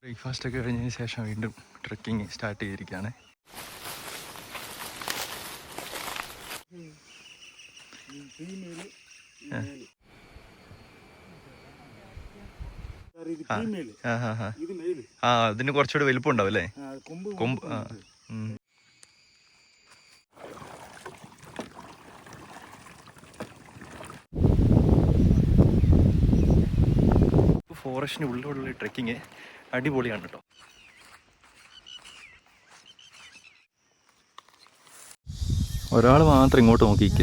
Breakfast ഒക്കെ കഴിഞ്ഞതിന് ശേഷം വീണ്ടും ട്രക്കിംഗ് സ്റ്റാർട്ട് ചെയ്തിരിക്കുകയാണ്. ആ അതിന് കുറച്ചുകൂടി വലിപ്പം ഉണ്ടാവും അല്ലേ? ആ, കൊമ്പ് കൊമ്പ് ആ ഉം. ഫോറസ്റ്റിന് ഉള്ളിലുള്ള ട്രെക്കിങ് അടിപൊളിയാണ് കേട്ടോ. ഒരാൾ മാത്രം ഇങ്ങോട്ട് നോക്കിക്ക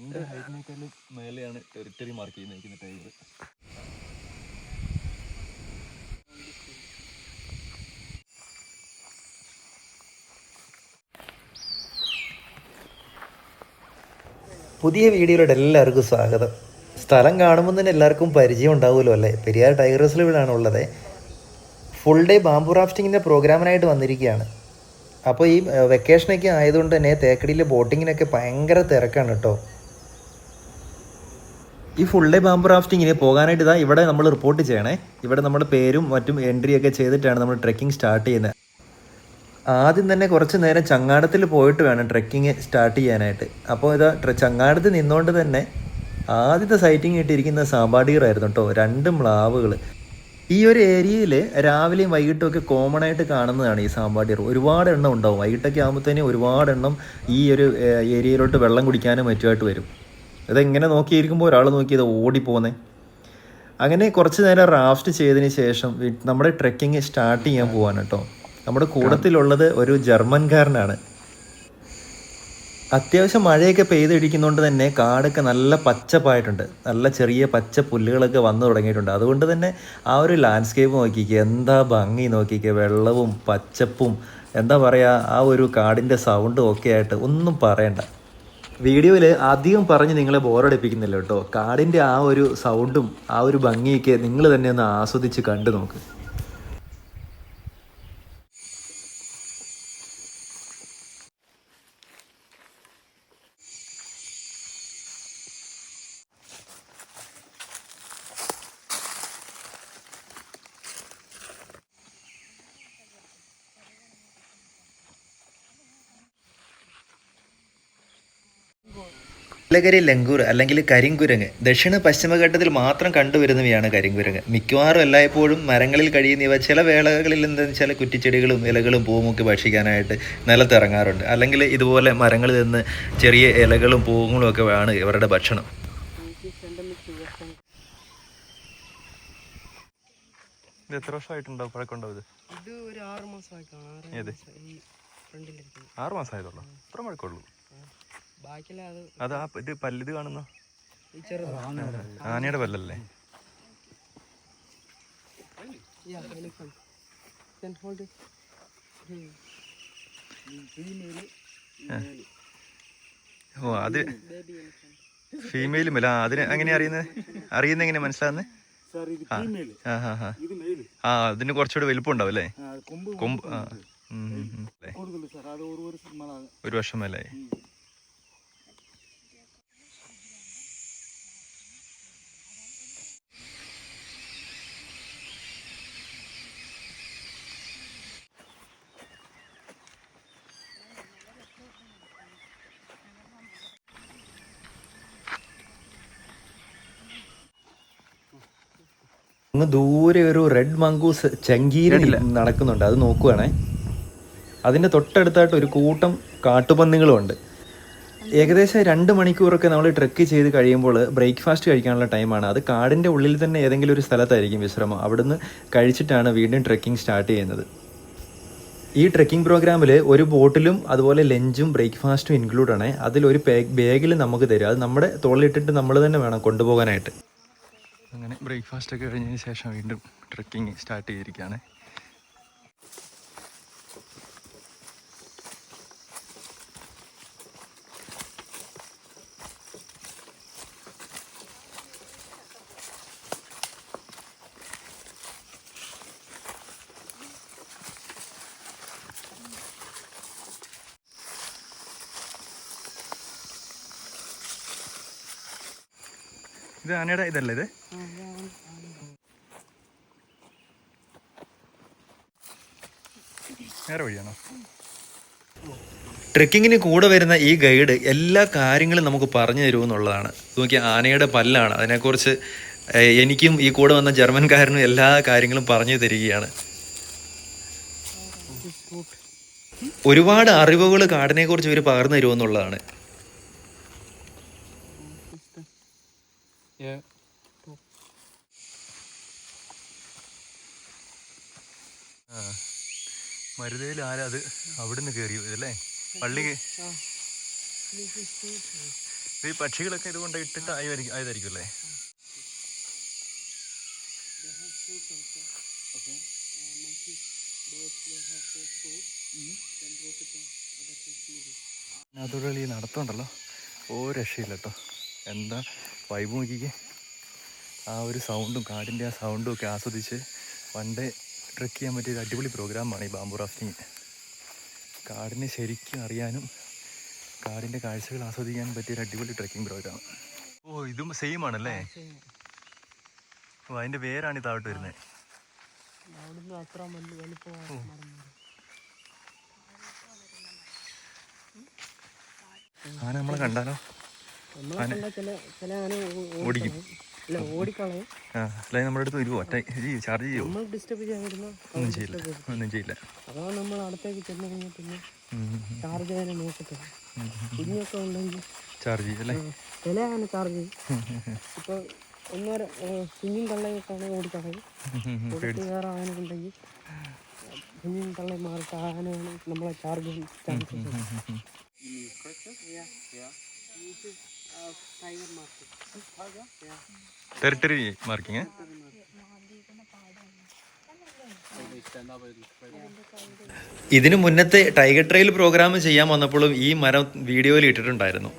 എന്റെ ഹൈറ്റിനേക്കാളും മേലെയാണ് ടെറിട്ടറി മാർക്ക് ചെയ്യുന്ന ടൈഗർ പുതിയ വീഡിയോയിലൂടെ എല്ലാവർക്കും സ്വാഗതം. സ്ഥലം കാണുമ്പോൾ തന്നെ എല്ലാവർക്കും പരിചയം ഉണ്ടാവുമല്ലോ അല്ലേ? പെരിയാർ ടൈഗർ റിസർവിലാണ് ഉള്ളത്. ഫുൾ ഡേ ബാംബു റാഫ്റ്റിങ്ങിന്റെ പ്രോഗ്രാമിനായിട്ട് വന്നിരിക്കുകയാണ്. അപ്പോൾ ഈ വെക്കേഷനൊക്കെ ആയതുകൊണ്ട് തന്നെ തേക്കടിയിൽ ബോട്ടിങ്ങിനൊക്കെ ഭയങ്കര തിരക്കാണ് കേട്ടോ. ഈ ഫുൾ ഡേ ബാംബു റാഫ്റ്റിങ്ങിന് പോകാനായിട്ട് ഇതാ ഇവിടെ നമ്മൾ റിപ്പോർട്ട് ചെയ്യണേ. ഇവിടെ നമ്മുടെ പേരും മറ്റും എൻട്രി ഒക്കെ ചെയ്തിട്ടാണ് നമ്മൾ ട്രെക്കിംഗ് സ്റ്റാർട്ട് ചെയ്യുന്നത്. ആദ്യം തന്നെ കുറച്ച് നേരം ചങ്ങാടത്തിൽ പോയിട്ട് വേണം ട്രെക്കിങ് സ്റ്റാർട്ട് ചെയ്യാനായിട്ട്. അപ്പോൾ ഇതാ ചങ്ങാടത്ത് നിന്നുകൊണ്ട് തന്നെ ആദ്യത്തെ സൈറ്റിംഗ് കിട്ടിയിരിക്കുന്ന സാമ്പാടീറായിരുന്നു കേട്ടോ രണ്ട് മ്ലാവുകൾ ഈ ഒരു ഏരിയയിൽ രാവിലെയും വൈകിട്ടും ഒക്കെ കോമൺ ആയിട്ട് കാണുന്നതാണ് ഈ സാമ്പാടീർ ഒരുപാട് എണ്ണം ഉണ്ടാവും. വൈകിട്ടൊക്കെ ആകുമ്പോഴത്തേനും ഒരുപാട് എണ്ണം ഈ ഒരു ഏരിയയിലോട്ട് വെള്ളം കുടിക്കാനും മറ്റുമായിട്ട് വരും. ഇതെങ്ങനെ നോക്കിയിരിക്കുമ്പോൾ ഒരാൾ നോക്കി ഓടിപ്പോന്നെ ഓടിപ്പോന്നേ അങ്ങനെ കുറച്ച് നേരം റാഫ്റ്റ് ചെയ്തതിന് ശേഷം നമ്മുടെ ട്രെക്കിംഗ് സ്റ്റാർട്ട് ചെയ്യാൻ പോവാണ് കേട്ടോ. നമ്മുടെ കൂടത്തിലുള്ളത് ഒരു ജർമ്മൻകാരനാണ് അത്യാവശ്യം മഴയൊക്കെ പെയ്തിടിക്കുന്നതുകൊണ്ട് തന്നെ കാടൊക്കെ നല്ല പച്ചപ്പായിട്ടുണ്ട്. നല്ല ചെറിയ പച്ച പുല്ലുകളൊക്കെ വന്നു തുടങ്ങിയിട്ടുണ്ട്. അതുകൊണ്ട് തന്നെ ആ ഒരു ലാൻഡ്സ്കേപ്പ് നോക്കിക്കുക എന്താ ഭംഗി നോക്കിക്കുക വെള്ളവും പച്ചപ്പും എന്താ പറയുക ആ ഒരു കാടിന്റെ സൗണ്ടും ഒക്കെ ആയിട്ട് ഒന്നും പറയണ്ട. വീഡിയോയിൽ അധികം പറഞ്ഞ് നിങ്ങളെ ബോറടിപ്പിക്കുന്നില്ല കേട്ടോ. കാടിന്റെ ആ ഒരു സൗണ്ടും ആ ഒരു ഭംഗിയൊക്കെ നിങ്ങൾ തന്നെ ഒന്ന് ആസ്വദിച്ച് കണ്ടു നോക്ക് നീലഗിരി ലങ്കൂർ അല്ലെങ്കിൽ കരിങ്കുരങ്ങ്. ദക്ഷിണ പശ്ചിമഘട്ടത്തിൽ മാത്രം കണ്ടുവരുന്നവയാണ് കരിങ്കുരങ്ങ്. മിക്കവാറും എല്ലായ്പ്പോഴും മരങ്ങളിൽ കഴിയുന്നവ ചില വേളകളിൽ എന്താ ചില കുറ്റിച്ചെടികളും ഇലകളും പൂവും ഒക്കെ ഭക്ഷിക്കാനായിട്ട് നിലത്തിറങ്ങാറുണ്ട്. അല്ലെങ്കിൽ ഇതുപോലെ മരങ്ങളിൽ നിന്ന് ചെറിയ ഇലകളും പൂവുകളും ഒക്കെ ആണ് ഇവരുടെ ഭക്ഷണം. ഇത് എത്ര വർഷമായിട്ടുണ്ടാവും പഴക്കമുണ്ടാവും ഇത്? ഇത് ഒരു ആറ് മാസമായി ആറ് മാസമായതുള്ളൂ. അത്ര മഴക്കുള്ളൂ അത് അത് ആ ഇത് പല്ലിത് കാണുന്ന? ആനയുടെ പല്ലല്ലേ. Hmm. ഓ അത് ഫീമെയിൽ. ഫീമെയിലും അല്ല അതിന് എങ്ങനെയാ അറിയുന്നത് അറിയുന്ന എങ്ങനെ മനസ്സിലാന്ന് സാർ ഇത് ഫീമെയിൽ ആ ആ അതിന് കുറച്ചുകൂടി വലിപ്പം ഉണ്ടാവും അല്ലേ? ആ, കൊമ്പ് ആ. ഒരു വർഷം അല്ലേ അങ്ങ് ദൂരെ ഒരു റെഡ് മങ്കൂസ് ചങ്കീരി നടക്കുന്നുണ്ട്. അത് നോക്കുവാണേ. അതിന്റെ തൊട്ടടുത്തായിട്ട് ഒരു കൂട്ടം കാട്ടുപന്നികളും ഉണ്ട് ഏകദേശം രണ്ട് മണിക്കൂറൊക്കെ നമ്മൾ ട്രെക്ക് ചെയ്ത് കഴിയുമ്പോൾ ബ്രേക്ക്ഫാസ്റ്റ് കഴിക്കാനുള്ള ടൈമാണ് അത് കാടിന്റെ ഉള്ളിൽ തന്നെ ഏതെങ്കിലും ഒരു സ്ഥലത്തായിരിക്കും വിശ്രമം. അവിടുന്ന് കഴിച്ചിട്ടാണ് വീണ്ടും ട്രെക്കിംഗ് സ്റ്റാർട്ട് ചെയ്യുന്നത്. ഈ ട്രെക്കിംഗ് പ്രോഗ്രാമിൽ ഒരു ബോട്ടിലും അതുപോലെ ലഞ്ചും ബ്രേക്ക്ഫാസ്റ്റും ഇൻക്ലൂഡ് ആണ്. അതിലൊരു ബാഗിൽ നമുക്ക് തരും. അത് നമ്മുടെ തോളിലിട്ടിട്ട് നമ്മൾ തന്നെ വേണം കൊണ്ടുപോകാനായിട്ട്. അങ്ങനെ ബ്രേക്ക്ഫാസ്റ്റ് ഒക്കെ കഴിഞ്ഞതിന് ശേഷം വീണ്ടും ട്രക്കിങ് സ്റ്റാർട്ട് ചെയ്തിരിക്കുകയാണ്. ഇത് ആനയുടെ ഇതല്ലേ ഇത്? വേറെ വഴിയാണോ? ട്രെക്കിങ്ങിന് കൂടെ വരുന്ന ഈ ഗൈഡ് എല്ലാ കാര്യങ്ങളും നമുക്ക് പറഞ്ഞു തരുമെന്നുള്ളതാണ്. നോക്കി ആനയുടെ പല്ലാണ്. അതിനെക്കുറിച്ച് എനിക്കും ഈ കൂടെ വന്ന ജർമ്മൻകാരനും എല്ലാ കാര്യങ്ങളും പറഞ്ഞു തരികയാണ്. ഒരുപാട് അറിവുകൾ കാടിനെ കുറിച്ച് ഇവർ പകർന്നു തരുമെന്നുള്ളതാണ്. Yeah. Cool. Uh. മരുതയിൽ ആരാ അത് അവിടുന്ന് കയറി അല്ലേ പള്ളിക്ക് ഈ പക്ഷികളൊക്കെ ഇതുകൊണ്ട് ഇട്ടിട്ട് ആയതായിരിക്കും അല്ലേ അതൊരു വലിയ നടത്തുണ്ടല്ലോ ഓ രക്ഷയില്ല കേട്ടോ എന്താ വൈബ് നോക്കിക്കേ. ആ ഒരു സൗണ്ടും കാടിന്റെ ആ സൗണ്ടും ഒക്കെ ആസ്വദിച്ച് വൺ ഡേ ട്രെക്ക് ചെയ്യാൻ പറ്റിയ ഒരു അടിപൊളി പ്രോഗ്രാമാണ് ഈ ബാംബു റാഫ്റ്റിംഗ് കാടിനെ ശരിക്കും അറിയാനും കാടിന്റെ കാഴ്ചകൾ ആസ്വദിക്കാനും പറ്റിയ ഒരു അടിപൊളി ട്രെക്കിംഗ് പ്രോഗ്രാം ഓ ഇതും സെയിം ആണല്ലേ? ഓ അതിന്റെ പേരാണ് ഈ താഴോട്ട് വരുന്നത് ആന നമ്മളെ കണ്ടാലോ? ഓടിക്കും. അല്ലെങ്കിൽ നമ്മുടെ അടുത്ത് വരുമോ ചാർജ് ചെയ്യുമോ നമ്മൾ ഡിസ്റ്റർബ് ചെയ്യാതിരുന്ന ഒന്നും ചെയ്യില്ല. ഒന്നും ചെയ്യില്ല. അഥവാ നമ്മൾ അടുത്തേക്ക് ചെന്ന് കഴിഞ്ഞാൽ പിന്നെ ചാർജ് ചെയ്യാൻ നോക്കത്തില്ല. കുഞ്ഞൊക്കെ ഉണ്ടെങ്കിൽ ചാർജ് ചെയ്യും അല്ലേ? ചില ചാർജ് ചെയ്യും. ഇപ്പോൾ ഒന്നര കുഞ്ഞും തള്ളയൊക്കെ ആണെങ്കിൽ ഓടിക്കളയും. കൊടുത്ത് വേറെ ആന ഉണ്ടെങ്കിൽ കുഞ്ഞും തള്ളയും മാറിയിട്ട് ആ ആന നമ്മളെ ചാർജ് ചെയ്യാൻ chance tiger marking territory marking ഇതിനു മുന്നത്തെ ടൈഗർ ട്രെയിൽ പ്രോഗ്രാം ചെയ്യാൻ വന്നപ്പോഴും ഈ മരം വീഡിയോയിൽ ഇട്ടിട്ടുണ്ടായിരുന്നു.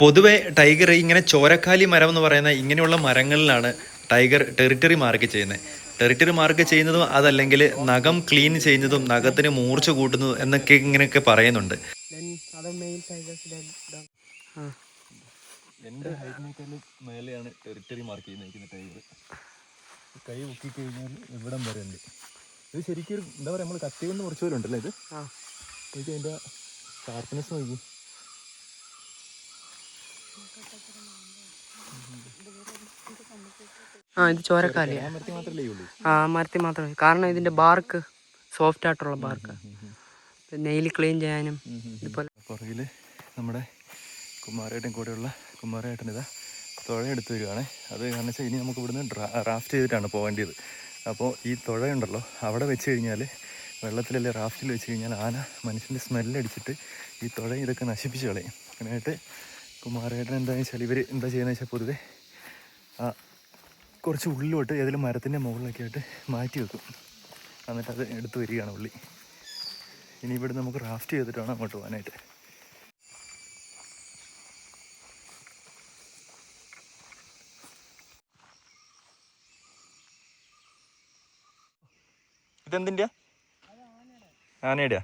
പൊതുവെ ടൈഗർ ഇങ്ങനെ ചോരക്കാലി മരം എന്ന് പറയുന്ന ഇങ്ങനെയുള്ള മരങ്ങളിലാണ് ടൈഗർ ടെറിട്ടറി മാർക്ക് ചെയ്യുന്നത്. ടെറിട്ടറി മാർക്ക് ചെയ്യുന്നതും അതല്ലെങ്കിൽ നഖം ക്ലീൻ ചെയ്യുന്നതും നഖത്തിന് മൂർച്ച കൂട്ടുന്നതും എന്നൊക്കെ ഇങ്ങനെയൊക്കെ പറയുന്നുണ്ട്. എന്റെ ഹൈറ്റിനേക്കാളും മേലെയാണ് ടെറിട്ടറി മാർക്ക് ചെയ്യുന്നത് ടൈഗർ കൈ. പൊക്കി കഴിഞ്ഞാൽ ഇവിടം വരെ ഉണ്ട്. ഇത് ശരിക്കും എന്താ പറയുക നമ്മൾ കത്തി കൊണ്ട് കുറച്ച് പോലെ ഉണ്ടല്ലേ ഇത്? എനിക്ക് അതിന്റെ ഷാർപ്പ്നെസ് നോക്കി. ആ ഇത് ചോരക്കാലി ആ മരത്തിൽ മാത്രമേ. കാരണം ഇതിന്റെ ബാർക്ക് സോഫ്റ്റ് ആയിട്ടുള്ള ബാർക്ക് നെയിൽ ക്ലീൻ ചെയ്യാനും ഇതുപോലെ പുറകിൽ നമ്മുടെ കുമാരേട്ടൻ കൂടെയുള്ള കുമാരേട്ടൻ ഇതാ തുഴയെടുത്ത് വരികയാണ്. അത് കാരണം വെച്ചാൽ ഇനി നമുക്ക് ഇവിടുന്ന് റാഫ്റ്റ് ചെയ്തിട്ടാണ് പോകേണ്ടത് അപ്പോൾ ഈ തുഴയുണ്ടല്ലോ അവിടെ വെച്ച് കഴിഞ്ഞാൽ വെള്ളത്തിലല്ലേ റാഫ്റ്റിൽ വെച്ച് കഴിഞ്ഞാൽ ആന മനുഷ്യന്റെ സ്മെല്ലടിച്ചിട്ട് ഈ തുഴ ഇതൊക്കെ നശിപ്പിച്ച് കളയും. അങ്ങനെയായിട്ട് കുമാരേട്ടൻ എന്താണെന്ന് വെച്ചാൽ ഇവർ എന്താ ചെയ്യുന്നത് വെച്ചാൽ പൊതുവെ ആ കുറച്ച് ഉള്ളിലോട്ട് ഏതെങ്കിലും മരത്തിന്റെ മുകളിലൊക്കെ ആയിട്ട് മാറ്റി വെക്കും. എന്നിട്ട് അത് എടുത്ത് വരികയാണ് ഉള്ളി. ഇനി ഇവിടെ നമുക്ക് റാഫ്റ്റ് ചെയ്തിട്ടാണ് അങ്ങോട്ട് പോകാനായിട്ട്. ഇതെന്തിന്റെ ആനയുടെ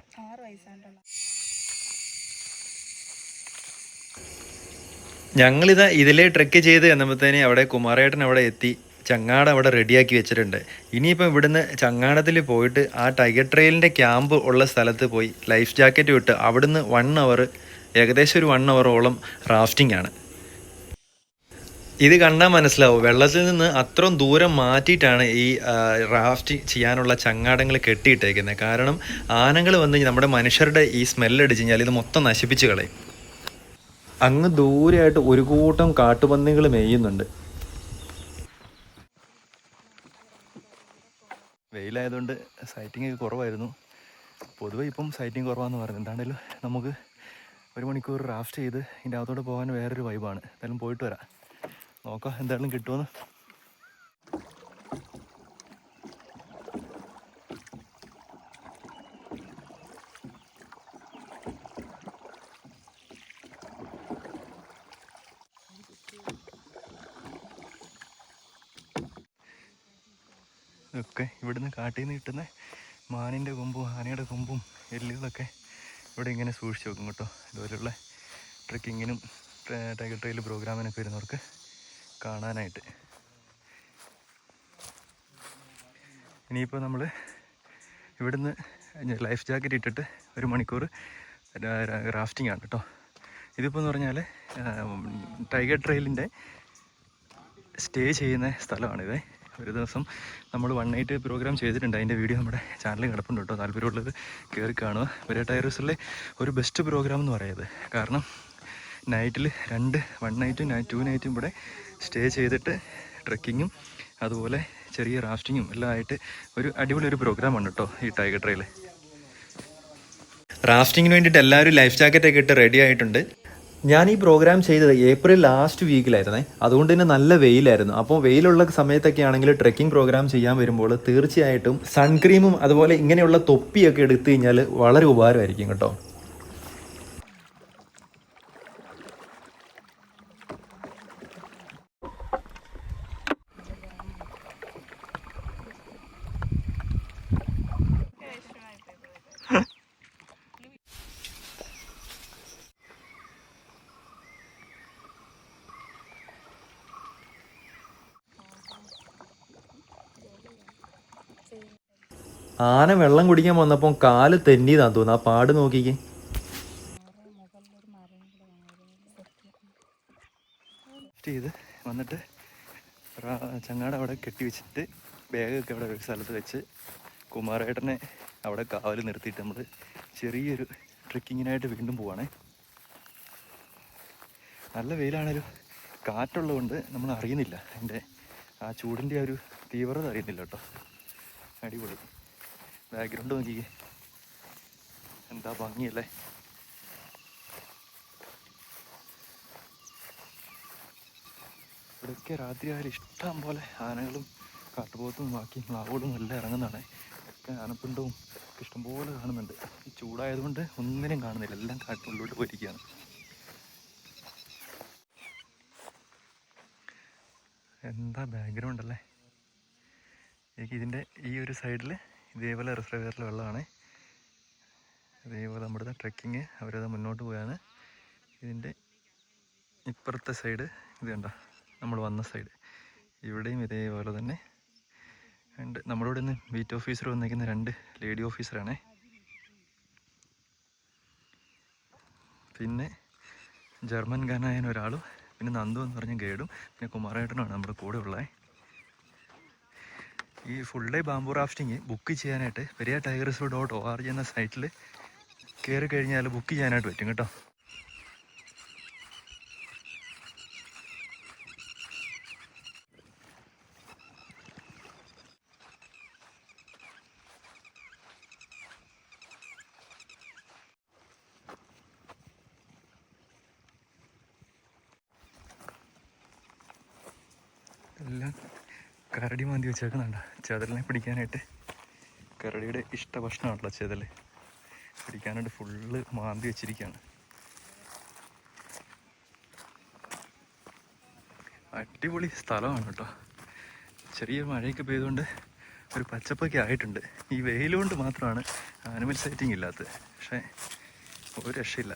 ഞങ്ങളിതാ ഇതിലെ ട്രെക്ക് ചെയ്ത് എന്നപ്പോഴത്തേന് അവിടെ കുമാരേട്ടൻ അവിടെ എത്തി ചങ്ങാടം അവിടെ റെഡിയാക്കി വെച്ചിട്ടുണ്ട്. ഇനിയിപ്പം ഇവിടുന്ന് ചങ്ങാടത്തിൽ പോയിട്ട് ആ ടൈഗർ ട്രെയിലിന്റെ ക്യാമ്പ് ഉള്ള സ്ഥലത്ത് പോയി ലൈഫ് ജാക്കറ്റ് വിട്ട് അവിടുന്ന് വൺ അവർ ഏകദേശം ഒരു വൺ അവറോളം റാഫ്റ്റിംഗ് ആണ്. ഇത് കണ്ടാൽ മനസ്സിലാവും. വെള്ളത്തിൽ നിന്ന് അത്രയും ദൂരം മാറ്റിയിട്ടാണ് ഈ റാഫ്റ്റ് ചെയ്യാനുള്ള ചങ്ങാടങ്ങൾ കെട്ടിയിട്ടേക്കുന്നത് കാരണം ആനകൾ വന്ന് നമ്മുടെ മനുഷ്യരുടെ ഈ സ്മെല്ലടിച്ച് കഴിഞ്ഞാൽ ഇത് മൊത്തം നശിപ്പിച്ച് കളയും. അങ്ങ് ദൂരെയായിട്ട് ഒരു കൂട്ടം കാട്ടുപന്നികൾ മേയുന്നുണ്ട്. വെയിലായതുകൊണ്ട് സൈറ്റിംഗ് ഒക്കെ കുറവായിരുന്നു. പൊതുവേ ഇപ്പം സൈറ്റിംഗ് കുറവാന്ന് പറഞ്ഞു. എന്താണേലും നമുക്ക് ഒരു മണിക്കൂർ റാഫ്റ്റ് ചെയ്ത് ഇതിന്റെ അകത്തോട്ട് പോകാൻ വേറൊരു വൈബാണ് എന്തായാലും പോയിട്ട് വരാം. നോക്കാം എന്തായാലും കിട്ടുമെന്ന്. ഇതൊക്കെ ഇവിടുന്ന് കാട്ടിൽ നിന്ന് കിട്ടുന്ന മാനിന്റെ കൊമ്പും ആനയുടെ കൊമ്പും എല്ലുകളൊക്കെ ഇവിടെ ഇങ്ങനെ സൂക്ഷിച്ച് വെക്കും കേട്ടോ. ഇതുപോലെയുള്ള ട്രക്കിങ്ങിനും ടൈഗർ ട്രെയിൽ പ്രോഗ്രാമിനൊക്കെ വരുന്നവർക്ക് കാണാനായിട്ട്. ഇനിയിപ്പോൾ നമ്മൾ ഇവിടുന്ന് ലൈഫ് ജാക്കറ്റ് ഇട്ടിട്ട് ഒരു മണിക്കൂർ റാഫ്റ്റിംഗ് ആണ് കേട്ടോ ഇതിപ്പോൾ എന്ന് പറഞ്ഞാൽ ടൈഗർ ട്രെയിലിന്റെ സ്റ്റേ ചെയ്യുന്ന സ്ഥലമാണിത്. ഒരു ദിവസം നമ്മൾ വൺ നൈറ്റ് പ്രോഗ്രാം ചെയ്തിട്ടുണ്ട്. അതിന്റെ വീഡിയോ നമ്മുടെ ചാനലിൽ കിടപ്പുണ്ട് കേട്ടോ താല്പര്യമുള്ളത് കയറി കാണുക. ഒരു ടൈറസിലെ ഒരു ബെസ്റ്റ് പ്രോഗ്രാം എന്ന് പറയുന്നത് കാരണം നൈറ്റിൽ രണ്ട് വൺ നൈറ്റും നൈറ്റ് ടു നൈറ്റും ഇവിടെ സ്റ്റേ ചെയ്തിട്ട് ട്രക്കിങ്ങും അതുപോലെ ചെറിയ റാഫ്റ്റിങ്ങും എല്ലാം ആയിട്ട് ഒരു അടിപൊളി ഒരു പ്രോഗ്രാമാണ് കേട്ടോ ഈ ടൈഗർ ട്രെയിൽ റാഫ്റ്റിങ്ങിന് വേണ്ടിയിട്ട് എല്ലാവരും ലൈഫ് ജാക്കറ്റ് ഒക്കെ ഇട്ട് റെഡി ആയിട്ടുണ്ട്. ഞാൻ ഈ പ്രോഗ്രാം ചെയ്തത് ഏപ്രിൽ ലാസ്റ്റ് വീക്കിലായിരുന്നേ അതുകൊണ്ട് തന്നെ നല്ല വെയിലായിരുന്നു. അപ്പോൾ വെയിലുള്ള സമയത്തൊക്കെ ആണെങ്കിൽ ട്രക്കിംഗ് പ്രോഗ്രാം ചെയ്യാൻ വരുമ്പോൾ തീർച്ചയായിട്ടും സൺക്രീമും അതുപോലെ ഇങ്ങനെയുള്ള തൊപ്പിയൊക്കെ എടുത്തു കഴിഞ്ഞാൽ വളരെ ഉപകാരമായിരിക്കും കേട്ടോ. ആന വെള്ളം കുടിക്കാൻ വന്നപ്പോൾ കാൽ തെന്നിയതാന്ന് തോന്നുന്നു. ആ പാട് നോക്കിക്കേ. ചെയ്ത് വന്നിട്ട് ചങ്ങാട് ചങ്ങാട അവിടെ കെട്ടി വെച്ചിട്ട് ബാഗൊക്കെ അവിടെ ഒരു സ്ഥലത്ത് വെച്ച് കുമാരേട്ടനെ അവിടെ കാവൽ നിർത്തിയിട്ട് നമ്മൾ ചെറിയൊരു ട്രക്കിങ്ങിനായിട്ട് വീണ്ടും പോവാണേ. നല്ല വെയിലാണേലും കാറ്റുള്ളതുകൊണ്ട് നമ്മൾ അറിയുന്നില്ല. എന്റെ ആ ചൂടിന്റെ ആ ഒരു തീവ്രത അറിയുന്നില്ല കേട്ടോ. അടിപൊളി. ബാക്ക്ഗ്രൗണ്ട് നോക്കിക്കേ. എന്താ ഭംഗിയല്ലേ? ഇവിടെയൊക്കെ രാത്രി ആയാലും ഇഷ്ടം പോലെ ആനകളും കാട്ടുപോത്തും ബാക്കി മ്ലാവുകളും എല്ലാം ഇറങ്ങുന്നതാണ്. ഒക്കെ ആനപ്പിണ്ടവും ഇഷ്ടംപോലെ കാണുന്നുണ്ട്. ഈ ചൂടായതുകൊണ്ട് ഒന്നിനും കാണുന്നില്ല. എല്ലാം കാട്ടിനുള്ളിലോട്ട് പോയിരിക്കുകയാണ്. എന്താ ബാക്ക്ഗ്രൗണ്ട് അല്ലേ എനിക്ക് ഇതിന്റെ ഈ ഒരു സൈഡിൽ ഇതേപോലെ റിസർവേറിൽ വെള്ളമാണ്. ഇതേപോലെ നമ്മുടെ ട്രക്കിങ് അവരത് മുന്നോട്ട് പോയാണ്. ഇതിന്റെ ഇപ്പുറത്തെ സൈഡ് ഇത് കണ്ട? നമ്മൾ വന്ന സൈഡ് ഇവിടെയും ഇതേപോലെ തന്നെ ഉണ്ട്. നമ്മുടെ ഇവിടെ നിന്ന് ബീറ്റ് ഓഫീസർ വന്നിരിക്കുന്ന രണ്ട് ലേഡി ഓഫീസറാണേ പിന്നെ ജർമ്മൻ ഗാനായൻ ഒരാളും പിന്നെ നന്ദു എന്ന് പറഞ്ഞ ഗൈഡും പിന്നെ കുമാരേട്ടനുമാണ് നമ്മുടെ കൂടെ ഉള്ളത് ഈ full day bamboo rafting book ചെയ്യാനായിട്ട് Periya tigers dot O R G എന്ന സൈറ്റിൽ കയറി കഴിഞ്ഞാൽ ബുക്ക് ചെയ്യാനായിട്ട് പറ്റും കേട്ടോ. എല്ലാം കരടി മാന്തി വെച്ചേക്കുന്നുണ്ട്. ചെതലിനെ പിടിക്കാനായിട്ട്. കരടിയുടെ ഇഷ്ട ഭക്ഷണമാണല്ലോ ചേതൽ പിടിക്കാനായിട്ട് ഫുള്ള് മാന്തി വെച്ചിരിക്കുകയാണ് അടിപൊളി സ്ഥലമാണ് കേട്ടോ. ചെറിയ മഴയൊക്കെ പെയ്തുകൊണ്ട് ഒരു പച്ചപ്പൊക്കെ ആയിട്ടുണ്ട്. ഈ വെയിൽ കൊണ്ട് മാത്രമാണ് ആനിമൽ സൈറ്റിംഗ് ഇല്ലാത്തത്. പക്ഷേ ഒരു രക്ഷയില്ല.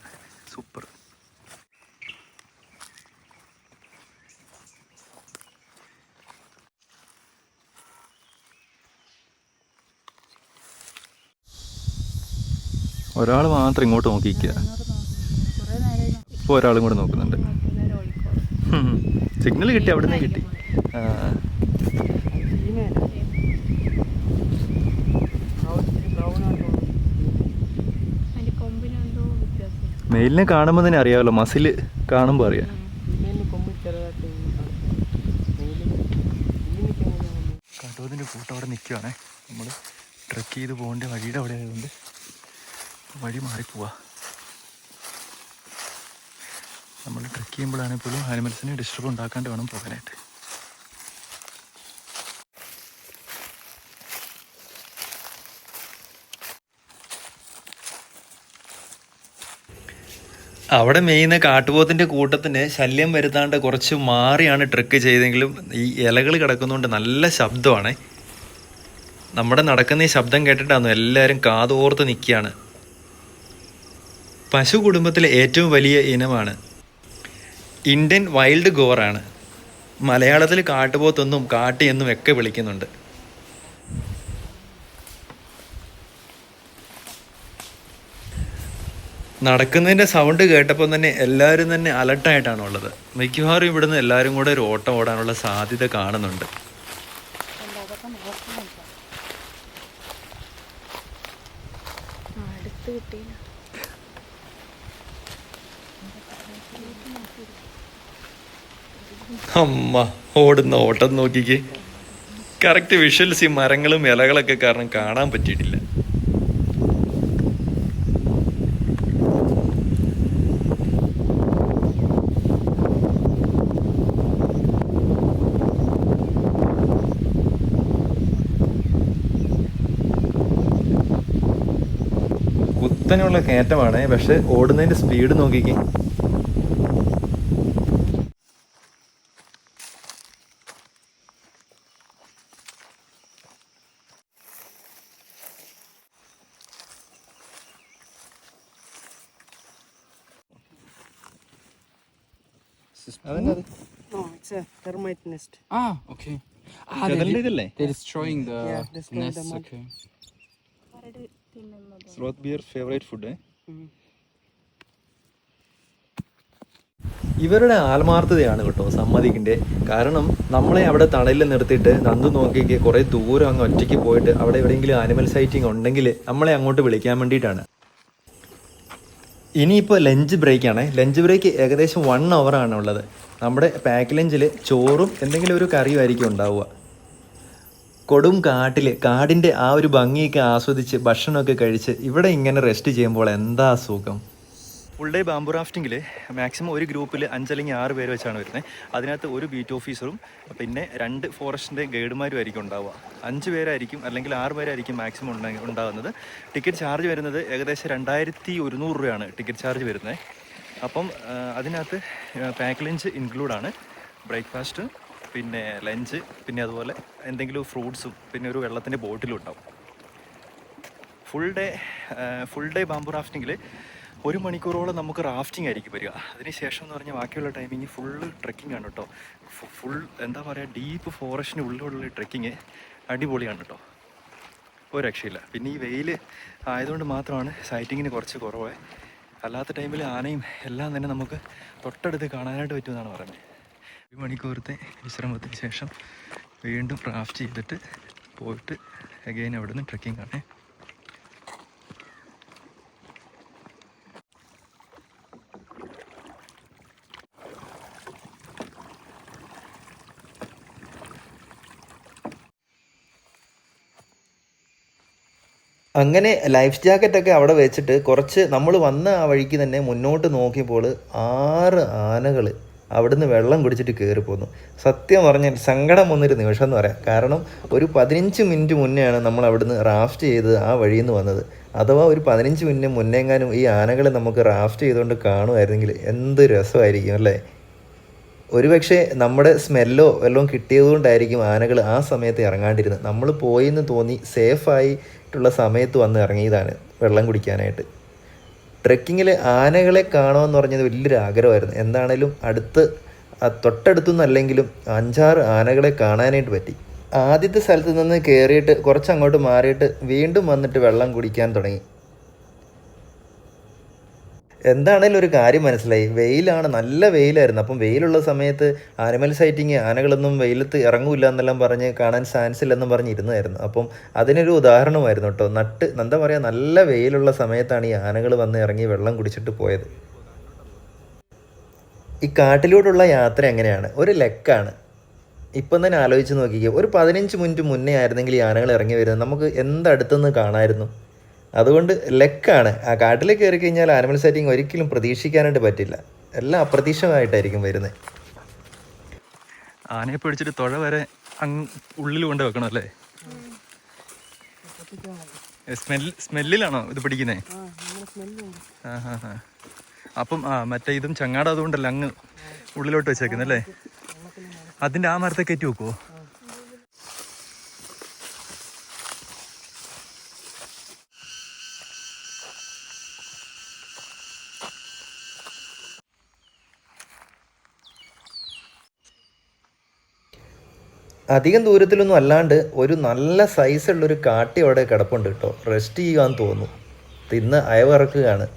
ഒരാൾ മാത്രം ഇങ്ങോട്ട് നോക്കിക്കുക ഇപ്പോൾ ഒരാളും കൂടെ നോക്കുന്നുണ്ട്. സിഗ്നൽ കിട്ടി അവിടെ നിന്ന് കിട്ടി മെയിലിനെ കാണുമ്പോൾ തന്നെ അറിയാമല്ലോ മസിൽ കാണുമ്പോൾ അറിയാം. കടുവതിന്റെ? കൂട്ടം അവിടെ നിൽക്കുകയാണേ നമ്മൾ ട്രക്ക് ചെയ്ത് പോകേണ്ട വഴിയുടെ അവിടെ ആയതുകൊണ്ട് വഴി മാറിപ്പോവാ. നമ്മൾ ട്രക്ക് ചെയ്യുമ്പോഴാണെങ്കിൽ പോലും ആനിമൽസിനെ ഡിസ്റ്റർബ് ഉണ്ടാക്കാണ്ട് വേണം പോകാനായിട്ട്. അവിടെ മെയ്യുന്ന കാട്ടുപോത്തിന്റെ കൂട്ടത്തിന് ശല്യം വരുത്താണ്ട് കുറച്ച് മാറിയാണ് ട്രക്ക് ചെയ്തെങ്കിലും ഈ ഇലകൾ കിടക്കുന്നതുകൊണ്ട് നല്ല ശബ്ദമാണ്. നമ്മുടെ നടക്കുന്ന ഈ ശബ്ദം കേട്ടിട്ടാണ് എല്ലാവരും കാതോർത്ത് നിൽക്കുകയാണ്. പശു കുടുംബത്തിലെ ഏറ്റവും വലിയ ഇനമാണ്. ഇന്ത്യൻ വൈൽഡ് ഗോറാണ് മലയാളത്തിൽ കാട്ടുപോത്തൊന്നും കാട്ടി എന്നും ഒക്കെ വിളിക്കുന്നുണ്ട്. നടക്കുന്നതിന്റെ സൗണ്ട് കേട്ടപ്പോൾ തന്നെ എല്ലാവരും തന്നെ അലർട്ടായിട്ടാണ് ഉള്ളത് മിക്കവാറും ഇവിടുന്ന് എല്ലാവരും കൂടെ ഒരു ഓട്ടം ഓടാനുള്ള സാധ്യത കാണുന്നുണ്ട്. അമ്മ ഓടുന്ന ഓട്ടം നോക്കിക്കേ. കറക്റ്റ് വിഷ്വൽസ് ഈ മരങ്ങളും ഇലകളൊക്കെ കാരണം കാണാൻ പറ്റിയിട്ടില്ല. കുത്തനെയുള്ള കയറ്റമാണ് പക്ഷെ ഓടുന്നതിന്റെ സ്പീഡ് നോക്കിക്കേ. Termite nest. Ah, okay. Ah, they're, they ഇതല്ലേ they're destroying the Yeah, destroying the nests. mud. Okay. കരട് തിന്നുന്നത് സ്ലോത്ത് ബിയർ ഫേവറേറ്റ് ഫുഡ് ഇവരുടെ ആത്മാർത്ഥതയാണ് കേട്ടോ സമ്മതിക്കിന്റെ കാരണം നമ്മളെ അവിടെ തണലിൽ നിർത്തിയിട്ട് നന്ദു നോക്കിക്ക് കുറേ ദൂരം അങ്ങ് ഒറ്റയ്ക്ക് പോയിട്ട് അവിടെ എവിടെയെങ്കിലും ആനിമൽ സൈറ്റിംഗ് ഉണ്ടെങ്കിൽ നമ്മളെ അങ്ങോട്ട് വിളിക്കാൻ വേണ്ടിയിട്ടാണ് ഇനിയിപ്പോൾ ലഞ്ച് ബ്രേക്കാണ് ലഞ്ച് ബ്രേക്ക് ഏകദേശം വൺ ആണ് ഉള്ളത് നമ്മുടെ പാക്ക് ലഞ്ചിൽ ചോറും എന്തെങ്കിലും ഒരു കറിയും ആയിരിക്കും ഉണ്ടാവുക. കൊടും കാട്ടിൽ കാടിന്റെ ആ ഒരു ഭംഗിയൊക്കെ ആസ്വദിച്ച് ഭക്ഷണമൊക്കെ കഴിച്ച് ഇവിടെ ഇങ്ങനെ റെസ്റ്റ് ചെയ്യുമ്പോൾ എന്താ സുഖം? ഫുൾ ഡേ ബാമ്പു റാഫ്റ്റിങ്ങിൽ മാക്സിമം ഒരു ഗ്രൂപ്പിൽ അഞ്ചല്ലെങ്കിൽ ആറ് പേര് വെച്ചാണ് വരുന്നത് അതിനകത്ത് ഒരു ബീറ്റ് ഓഫീസറും പിന്നെ രണ്ട് ഫോറസ്റ്റിന്റെ ഗൈഡുമാരും ആയിരിക്കും ഉണ്ടാവുക. അഞ്ച് പേരായിരിക്കും അല്ലെങ്കിൽ ആറ് പേരായിരിക്കും മാക്സിമം ഉണ്ട- ഉണ്ടാകുന്നത് ടിക്കറ്റ് ചാർജ് വരുന്നത് ഏകദേശം രണ്ടായിരത്തി ഒരുന്നൂറ് രൂപയാണ് ടിക്കറ്റ് ചാർജ് വരുന്നത്. അപ്പം അതിനകത്ത് പാക്ക് ലഞ്ച് ഇൻക്ലൂഡാണ് ബ്രേക്ക്ഫാസ്റ്റ് പിന്നെ ലഞ്ച് പിന്നെ അതുപോലെ എന്തെങ്കിലും ഫ്രൂട്ട്സും പിന്നെ ഒരു വെള്ളത്തിന്റെ ബോട്ടിലും ഉണ്ടാവും. Full day full day bamboo റാഫ്റ്റിങ്ങിൽ ഒരു മണിക്കൂറോളം നമുക്ക് റാഫ്റ്റിംഗ് ആയിരിക്കും വരിക. അതിനുശേഷം എന്ന് പറഞ്ഞാൽ ബാക്കിയുള്ള ടൈമിങ് ഫുള്ള് ട്രക്കിംഗ് ആണ് കേട്ടോ ഫുൾ എന്താ പറയുക ഡീപ്പ് ഫോറസ്റ്റിന് ഉള്ളിലുള്ള ട്രെക്കിങ് അടിപൊളിയാണ് കേട്ടോ ഒരു രക്ഷയില്ല. പിന്നെ ഈ വെയിൽ ആയതുകൊണ്ട് മാത്രമാണ് സൈറ്റിങ്ങിന് കുറച്ച് കുറവ്. അല്ലാത്ത ടൈമിൽ ആനയും എല്ലാം തന്നെ നമുക്ക് തൊട്ടടുത്ത് കാണാനായിട്ട് പറ്റുമെന്നാണ് പറയുന്നത്. ഒരു മണിക്കൂറത്തെ വിശ്രമത്തിന് ശേഷം വീണ്ടും ക്രാഫ്റ്റ് ചെയ്തിട്ട് പോയിട്ട് അഗെയിൻ അവിടെ നിന്ന് ട്രെക്കിംഗ് അങ്ങനെ ലൈഫ് ജാക്കറ്റൊക്കെ അവിടെ വെച്ചിട്ട് കുറച്ച് നമ്മൾ വന്ന ആ വഴിക്ക് തന്നെ മുന്നോട്ട് നോക്കിയപ്പോൾ ആറ് ആനകൾ അവിടുന്ന് വെള്ളം കുടിച്ചിട്ട് കയറി പോന്നു. സത്യം പറഞ്ഞാൽ സങ്കടം വന്നൊരു നിമിഷം എന്ന് പറയാം. കാരണം ഒരു പതിനഞ്ച് മിനിറ്റ് മുന്നെയാണ് നമ്മൾ അവിടുന്ന് റാഫ്റ്റ് ചെയ്ത് ആ വഴിയിൽ നിന്ന് വന്നത്. അഥവാ ഒരു പതിനഞ്ച് മിനിറ്റ് മുന്നേങ്ങാനും ഈ ആനകളെ നമുക്ക് റാഫ്റ്റ് ചെയ്തുകൊണ്ട് കാണുമായിരുന്നെങ്കിൽ എന്ത് രസമായിരിക്കും അല്ലേ? ഒരുപക്ഷെ നമ്മുടെ സ്മെല്ലോ വല്ലതും കിട്ടിയതുകൊണ്ടായിരിക്കും ആനകൾ ആ സമയത്ത് ഇറങ്ങാണ്ടിരുന്നത്. നമ്മൾ പോയി എന്ന് തോന്നി സേഫായിട്ടുള്ള സമയത്ത് വന്ന് ഇറങ്ങിയതാണ് വെള്ളം കുടിക്കാനായിട്ട്. ട്രെക്കിങ്ങിൽ ആനകളെ കാണുമെന്ന് പറഞ്ഞത് വലിയൊരു ആഗ്രഹമായിരുന്നു. എന്താണേലും അടുത്ത് ആ തൊട്ടടുത്തൊന്നും അല്ലെങ്കിലും അഞ്ചാറ് ആനകളെ കാണാനായിട്ട് പറ്റി. ആദ്യത്തെ സ്ഥലത്ത് നിന്ന് കയറിയിട്ട് കുറച്ച് അങ്ങോട്ട് മാറിയിട്ട് വീണ്ടും വന്നിട്ട് വെള്ളം കുടിക്കാൻ തുടങ്ങി. എന്താണേലും ഒരു കാര്യം മനസ്സിലായി. വെയിലാണ് നല്ല വെയിലായിരുന്നു. അപ്പം വെയിലുള്ള സമയത്ത് ആനിമൽ സൈറ്റിങ് ആനകളൊന്നും വെയിലത്ത് ഇറങ്ങൂല്ല എന്നെല്ലാം പറഞ്ഞ് കാണാൻ ചാൻസ് ഇല്ലെന്നും പറഞ്ഞ് ഇരുന്നായിരുന്നു. അപ്പം അതിനൊരു ഉദാഹരണമായിരുന്നു കേട്ടോ. നട്ട് എന്താ പറയുക നല്ല വെയിലുള്ള സമയത്താണ് ഈ ആനകൾ വന്ന് ഇറങ്ങി വെള്ളം കുടിച്ചിട്ട് പോയത്. ഈ കാട്ടിലൂടെയുള്ള യാത്ര എങ്ങനെയാണ്? ഒരു ലെക്കാണ്. ഇപ്പം തന്നെ ആലോചിച്ച് നോക്കിക്കുക ഒരു പതിനഞ്ച് മിനിറ്റ് മുന്നേ ആയിരുന്നെങ്കിൽ ഈ ആനകൾ ഇറങ്ങി വരുന്നത്. നമുക്ക് എന്തടുത്തുനിന്ന് കാണായിരുന്നു? അതുകൊണ്ട് ലക്കാണ്. ആ കാട്ടിൽ കയറി കഴിഞ്ഞാൽ ആനിമൽ സെറ്റിംഗ് ഒരിക്കലും പ്രതീക്ഷിക്കാനായിട്ട് പറ്റില്ല. എല്ലാം അപ്രതീക്ഷിതമായിട്ടായിരിക്കും വരുന്നത്. ആനയെ പിടിച്ചിട്ട് തുഴ വരെ അങ്ങ് ഉള്ളിൽ കൊണ്ട് വെക്കണം അല്ലേ? സ്മെല്ലിലാണോ ഇത് പിടിക്കുന്നേ? അപ്പം ആ മറ്റേ ഇതും ചങ്ങാടം അതുകൊണ്ടല്ല അങ്ങ് ഉള്ളിലോട്ട് വെച്ചേക്കുന്നല്ലേ അതിന്റെ ആ മരത്തെ കയറ്റി വെക്കുവോ? അധികം ദൂരത്തിലൊന്നും അല്ലാണ്ട് ഒരു നല്ല സൈസുള്ളൊരു കാട്ടി അവിടെ കിടപ്പുണ്ട് കേട്ടോ. റെസ്റ്റ് ചെയ്യാൻ തോന്നുന്നു. തിന്ന് അയവിറക്കുകയാണ്.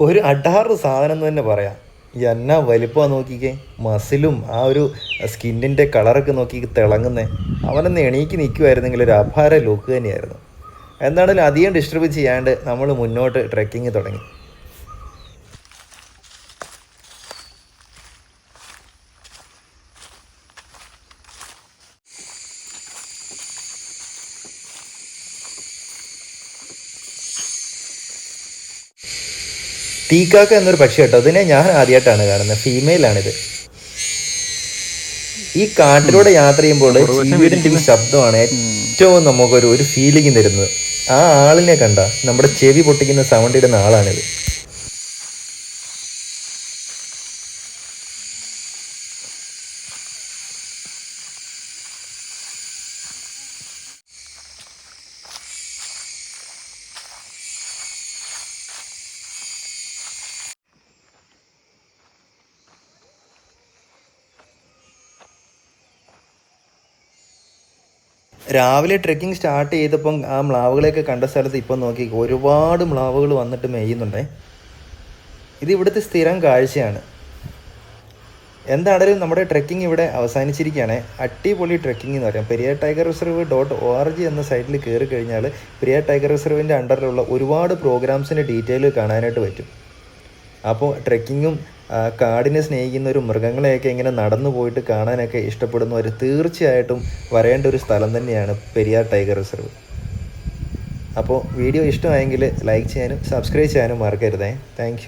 ഒരു അഡാറ് സാധനം എന്ന് തന്നെ പറയാം. എന്നാ വലിപ്പമാണ് നോക്കിക്കേ. മസിലും ആ ഒരു സ്കിന്നിന്റെ കളറൊക്കെ നോക്കി തിളങ്ങുന്നേ. അവനൊന്ന് എണീക്ക് നിൽക്കുമായിരുന്നെങ്കിൽ ഒരു അപാര ലുക്ക് തന്നെയായിരുന്നു. എന്താണെങ്കിലും അധികം ഡിസ്റ്റർബ് ചെയ്യാണ്ട് നമ്മൾ മുന്നോട്ട് ട്രെക്കിങ് തുടങ്ങി. തീക്കാക്ക എന്നൊരു പക്ഷി കേട്ടോ. അതിനെ ഞാൻ ആദ്യമായിട്ടാണ് കാണുന്നത്. ഫീമെയിലാണിത്. ഈ കാട്ടിലൂടെ യാത്ര ചെയ്യുമ്പോൾ ചീവിടിന്റെ ഈ ശബ്ദമാണ് ഏറ്റവും നമുക്കൊരു ഒരു ഫീലിംഗ് തരുന്നത്. ആ ആളിനെ കണ്ട നമ്മുടെ ചെവി പൊട്ടിക്കുന്ന സൗണ്ട് ഇടുന്ന ആളാണിത്. രാവിലെ ട്രെക്കിംഗ് സ്റ്റാർട്ട് ചെയ്തപ്പം ആ മ്ലാവുകളെയൊക്കെ കണ്ട സ്ഥലത്ത് ഇപ്പം നോക്കി ഒരുപാട് മ്ലാവുകൾ വന്നിട്ട് മേയുന്നുണ്ടേ. ഇത് ഇവിടുത്തെ സ്ഥിരം കാഴ്ചയാണ്. എന്താണേലും നമ്മുടെ ട്രെക്കിംഗ് ഇവിടെ അവസാനിച്ചിരിക്കുകയാണ്. അടിപൊളി ട്രെക്കിംഗ് എന്ന് പറയാം. Periya tiger reserve dot O R G എന്ന സൈറ്റിൽ കയറി കഴിഞ്ഞാൽ പെരിയ ടൈഗർ റിസർവിന്റെ അണ്ടറിലുള്ള ഒരുപാട് പ്രോഗ്രാംസിന്റെ ഡീറ്റെയിൽ കാണാനായിട്ട് പറ്റും. അപ്പോൾ ട്രെക്കിങ്ങും ആ, സ്നേഹിക്കുന്ന ഒരു മൃഗങ്ങളെയൊക്കെ ഇങ്ങനെ നടന്നു പോയിട്ട് കാണാനൊക്കെ ഇഷ്ടപ്പെടുന്നവർ തീർച്ചയായിട്ടും വരേണ്ട ഒരു സ്ഥലം തന്നെയാണ് പെരിയാർ ടൈഗർ റിസർവ്. അപ്പോൾ വീഡിയോ ഇഷ്ടമായെങ്കിൽ ലൈക്ക് ചെയ്യാനും സബ്സ്ക്രൈബ് ചെയ്യാനും മറക്കരുതേ. താങ്ക്